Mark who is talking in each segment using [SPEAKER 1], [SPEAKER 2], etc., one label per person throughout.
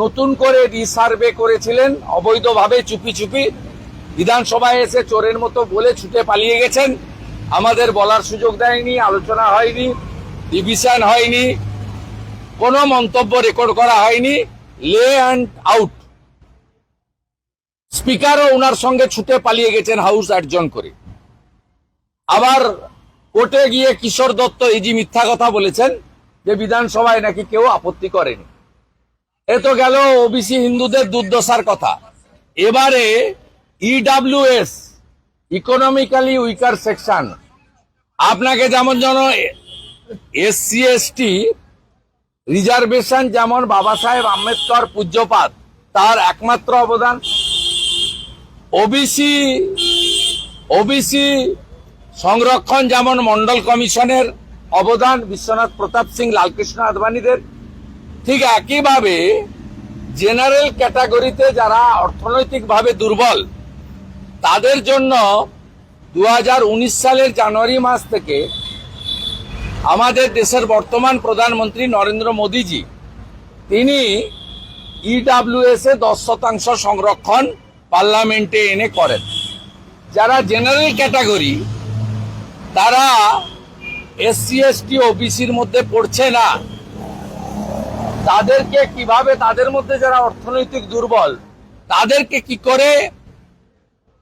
[SPEAKER 1] নতুন করে রিসার্ভে করেছিলেন, অবৈধভাবে চুপি চুপি। বিধানসভায় এসে চোরের মতো বলে ছুটে পালিয়ে গেছেন। আমাদের বলার সুযোগ দেয়নি, আলোচনা হয়নি ডিভিশন হয়নি, কোনো মন্তব্য রেকর্ড করা হয়নি। লে অ্যান্ড আউট স্পিকারও ওনার সঙ্গে ছুটে পালিয়ে গেছেন হাউস অ্যাডজন করে। আবার কোর্টে গিয়ে কিশোর দত্ত এই যে মিথ্যা কথা বলেছেন, যে বিধানসভায় নাকি কেউ আপত্তি করেনি। এ তো গেল ওবিসি হিন্দুদের দুর্দশার কথা। এবারে ইডাব্লিউএস ইকোনমিক্যালি উইকার সেকশন আপনাকে যেমন যেন এসসি এসটি রিজার্ভেশন যেমন বাবা সাহেব আম্বেদকর পূজ্যপাত তার একমাত্র অবদান। ওবিসি ওবিসি সংরক্ষণ যেমন মন্ডল কমিশনের অবদান, বিশ্বনাথ প্রতাপ সিং, লালকৃষ্ণ আদবানীদের। ঠিক একইভাবে জেনারেল ক্যাটাগরিতে যারা অর্থনৈতিকভাবে দুর্বল, তাদের জন্য দু হাজার উনিশ সালের জানুয়ারি মাস থেকে আমাদের দেশের বর্তমান প্রধানমন্ত্রী নরেন্দ্র মোদীজি, তিনি ইডাব্লিউএস এ দশ শতাংশ সংরক্ষণ পার্লামেন্টে এনে করেন। যারা জেনারেল ক্যাটাগরি তারা এসসি এসটি ওবিসির মধ্যে পড়ছে না। তাদেরকে কীভাবে তাদের মধ্যে যারা অর্থনৈতিক দুর্বল, তাদেরকে কি করে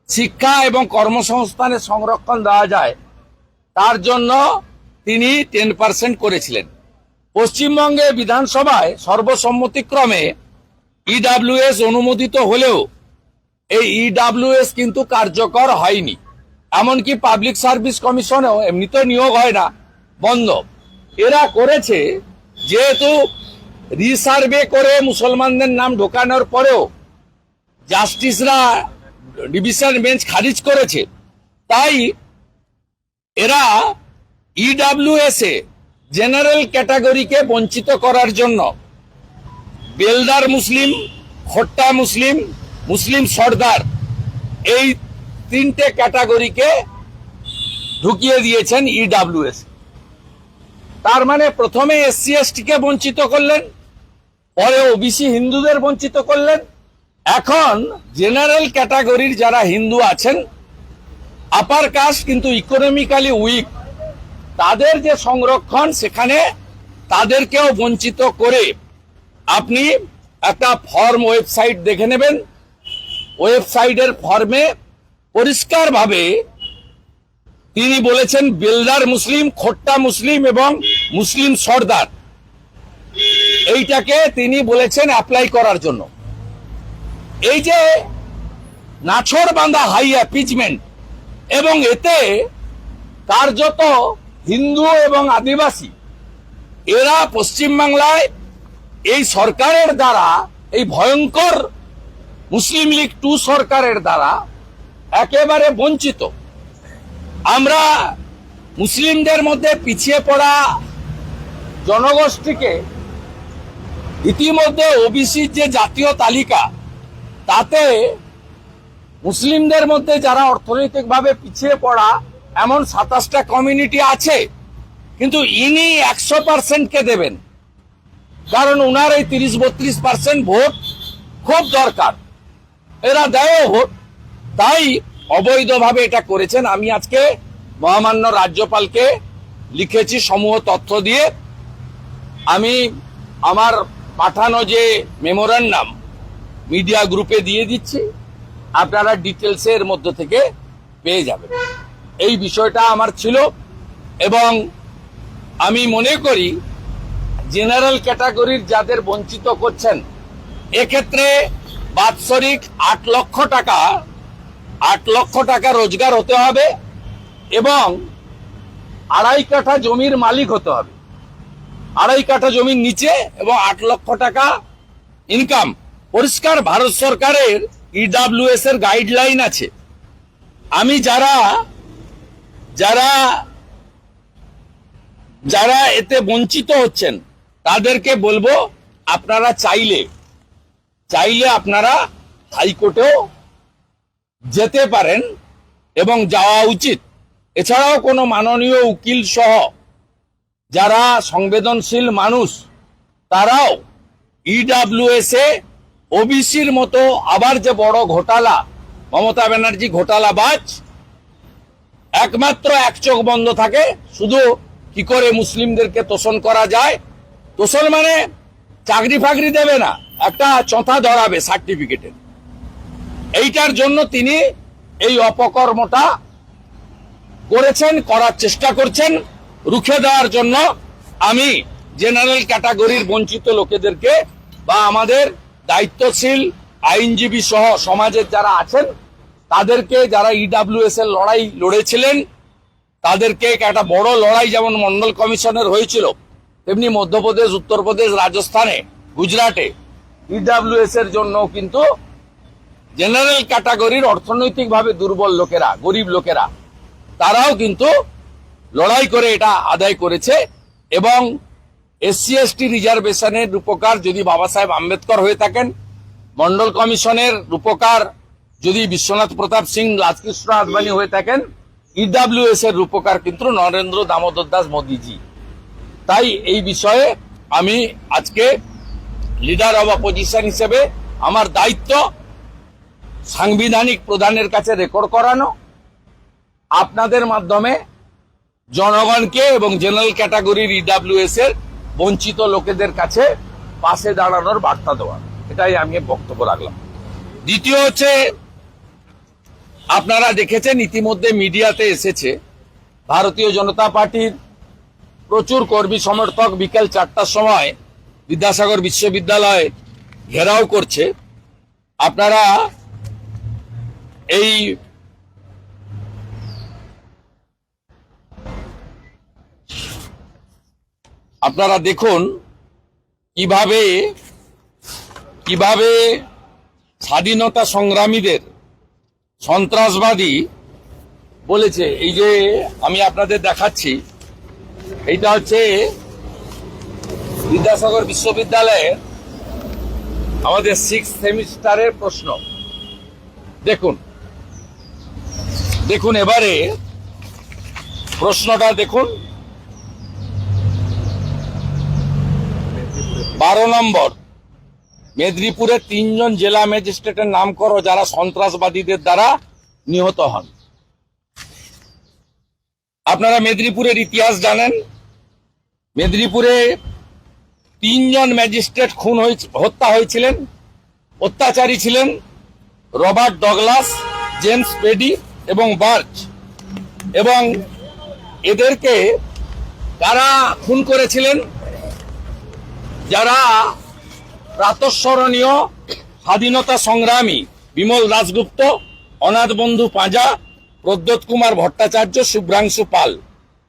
[SPEAKER 1] শিক্ষা এবং কর্মসংস্থানের সংরক্ষণ দেওয়া যায়, তার জন্য তিনি টেন পার্সেন্ট করেছিলেন। পশ্চিমবঙ্গে বিধানসভায় সর্বসম্মতিক্রমে ইডাব্লিউএস অনুমোদিত হলেও এই ইডাব্লিউএস কিন্তু কার্যকর হয়নি। এমনকি পাবলিক সার্ভিস কমিশনেও এমনিতে নিয়োগ হয় না, বন্ধ। এরা করেছে যেহেতু রিসার্ভে করে মুসলমানদের নাম ঢোকানোর পরেও জাস্টিসরা ডিভিশন বেঞ্চ খারিজ করেছে। তাই এরা ইডাব্লিউএস এ জেনারেল ক্যাটাগরিকে বঞ্চিত করার জন্য বেলদার মুসলিম, খট্টা মুসলিম মুসলিম সর্দার এই তিনটে ক্যাটাগরিকে ঢুকিয়ে দিয়েছেন ইডাব্লিউএস তার মানে প্রথমে এসসি এসটিকে বঞ্চিত করলেন পরে ওবিসি হিন্দুদের বঞ্চিত করলেন। এখন জেনারেল ক্যাটাগরির যারা হিন্দু আছেন আপার কাস্ট কিন্তু ইকোনমিক্যালি উইক তাদের যে সংরক্ষণ সেখানে তাদেরকেও বঞ্চিত করে আপনি একটা ফর্ম ওয়েবসাইট দেখে নেবেন। ওয়েবসাইটের ফর্মে পরিষ্কারভাবে তিনি বলেছেন, বেলদার মুসলিম, খোট্টা মুসলিম এবং মুসলিম সর্দার। এইটাকে তিনি বলেছেন অ্যাপ্লাই করার জন্য। এই যে নাছর বাঁধা হাই অ্যাপিচমেন্ট এবং এতে কার্যত হিন্দু এবং আদিবাসী, এরা পশ্চিমবাংলায় এই সরকারের দ্বারা, এই ভয়ঙ্কর মুসলিম লীগ টু সরকারের দ্বারা একেবারে বঞ্চিত। আমরা মুসলিমদের মধ্যে পিছিয়ে পড়া জনগোষ্ঠীকে ইতিমধ্যে ওবিসির যে জাতীয় তালিকা, তাতে মুসলিমদের মধ্যে যারা অর্থনৈতিকভাবে পিছিয়ে পড়া, এমন সাতাশটা কমিউনিটি আছে, কিন্তু ইনি একশো পার্সেন্টকে দেবেন। কারণ উনার এই তিরিশ বত্রিশ পার্সেন্ট ভোট খুব দরকার। এরা দেয় ভোট, তাই অবৈধভাবে এটা করেছেন। আমি আজকে মহামান্য রাজ্যপালকে লিখেছি, সমূহ তথ্য দিয়ে। আমি আমার পাঠানো যে মেমোরান্ডাম মিডিয়া গ্রুপে দিয়ে দিচ্ছি, আপনারা ডিটেলসের মধ্য থেকে পেয়ে যাবেন। এই বিষয়টা আমার ছিল এবং আমি মনে করি জেনারেল ক্যাটাগরির যাদের বঞ্চিত করছেন, এক্ষেত্রে বাৎসরিক আট লক্ষ টাকা, আট লক্ষ টাকা রোজগার হতে হবে এবং আড়াই কাঠা জমির মালিক হতে হবে। আড়াই কাঠা জমির নিচে এবং আট লক্ষ টাকা ইনকাম পরিষ্কার ভারত সরকারের ইডাব্লিউএস এর গাইডলাইন আছে। আমি যারা যারা যারা এতে বঞ্চিত হচ্ছেন, তাদেরকে বলব আপনারা চাইলে চাইলে আপনারা হাইকোর্টেও যেতে পারেন এবং যাওয়া উচিত। এছাড়াও কোনো মাননীয় উকিল সহ যারা সংবেদনশীল মানুষ, তারাও ইডাব্লিউএস এ ওবিসির মতো আবার যে বড় ঘোটালা, মমতা ব্যানার্জি ঘোটালা বাজ একমাত্র এক চোখ বন্ধ থাকে, শুধু কি করে মুসলিমদেরকে তোষণ করা যায়? তোষণ মানে চাকরি ফাকরি দেবে না, একটা চথা ধরাবে সার্টিফিকেটের। এইটার জন্য তিনি এই অপকর্মটা করেছেন, করার চেষ্টা করছেন। রুখে দেওয়ার জন্য আমি জেনারেল ক্যাটাগরির বঞ্চিত লোকেদেরকে বা আমাদের দায়িত্বশীল আইনজীবী সহ সমাজের যারা আছেন, তাদেরকে যারা ইডাব্লিউএস এর লড়াই লড়েছিলেন, তাদেরকে একটা বড় লড়াই যেমন মন্ডল কমিশনের হয়েছিল, তেমনি মধ্যপ্রদেশ, উত্তরপ্রদেশ, রাজস্থানে, গুজরাটে। ইডাব্লিউএস এর জন্য কিন্তু জেনারেল ক্যাটাগরির অর্থনৈতিকভাবে দুর্বল লোকেরা, গরিব লোকেরা, তারাও কিন্তু লড়াই করে এটা আদায় করেছে এবং এসসি এসটি রিজার্ভেশনের রূপকার যদি বাবা সাহেব আম্বেদকর হয়ে থাকেন, মন্ডল কমিশনের রূপকার যদি বিশ্বনাথ প্রতাপ সিং, রাজকৃষ্ণ আদবানি হয়ে থাকেন ইডাব্লিউএস এর রূপকার কিন্তু নরেন্দ্র দামোদর দাস মোদীজি। তাই এই বিষয়ে আমি আজকে লিডার অব অপোজিশন হিসেবে আমার দায়িত্ব সাংবিধানিক প্রধানের কাছে রেকর্ড করানো। আপনাদের মাধ্যমে জনগণকে এবং জেনারেল ক্যাটাগরির ইডাব্লিউএস এর বঞ্চিত লোকেদের কাছে পাশে দাঁড়ানোর বার্তা দেওয়া। এটাই আমি বক্তব্য রাখলাম। দ্বিতীয় হচ্ছে, আপনারা দেখেছেন ইতিমধ্যে মিডিয়াতে এসেছে, ভারতীয় জনতা পার্টির প্রচুর কর্মী সমর্থক বিকেল চারটার সময় বিদ্যাসাগর বিশ্ববিদ্যালয় ঘেরাও করছে। আপনারা এই আপনারা দেখুন কীভাবে কীভাবে স্বাধীনতা সংগ্রামীদের সন্ত্রাসবাদী বলেছে। এই যে আমি আপনাদের দেখাচ্ছি, এইটা হচ্ছে বিদ্যাসাগর বিশ্ববিদ্যালয়ের আমাদের সিক্স সেমিস্টারের প্রশ্ন। দেখুন দেখুন এবারে প্রশ্নটা দেখুন। বারো নম্বর। মেদিনীপুরের তিনজন জেলা ম্যাজিস্ট্রেটের নাম করো যারা সন্ত্রাসবাদীদের দ্বারা নিহত হন। আপনারা মেদিনীপুরের ইতিহাস জানেন। মেদিনীপুরে তিনজন ম্যাজিস্ট্রেট খুন হত্যা হয়েছিলেন, অত্যাচারী ছিলেন, রবার্ট ডগলাস, জেমস পেডি এবং বার্চ এবং এদেরকে কারা খুন করেছিলেন? যারা প্রাতঃস্মরণীয় স্বাধীনতা সংগ্রামী বিমল দাসগুপ্ত অনাথ বন্ধু পাঁজা প্রদ্যোৎ কুমার ভট্টাচার্য শুভ্রাংশু পাল।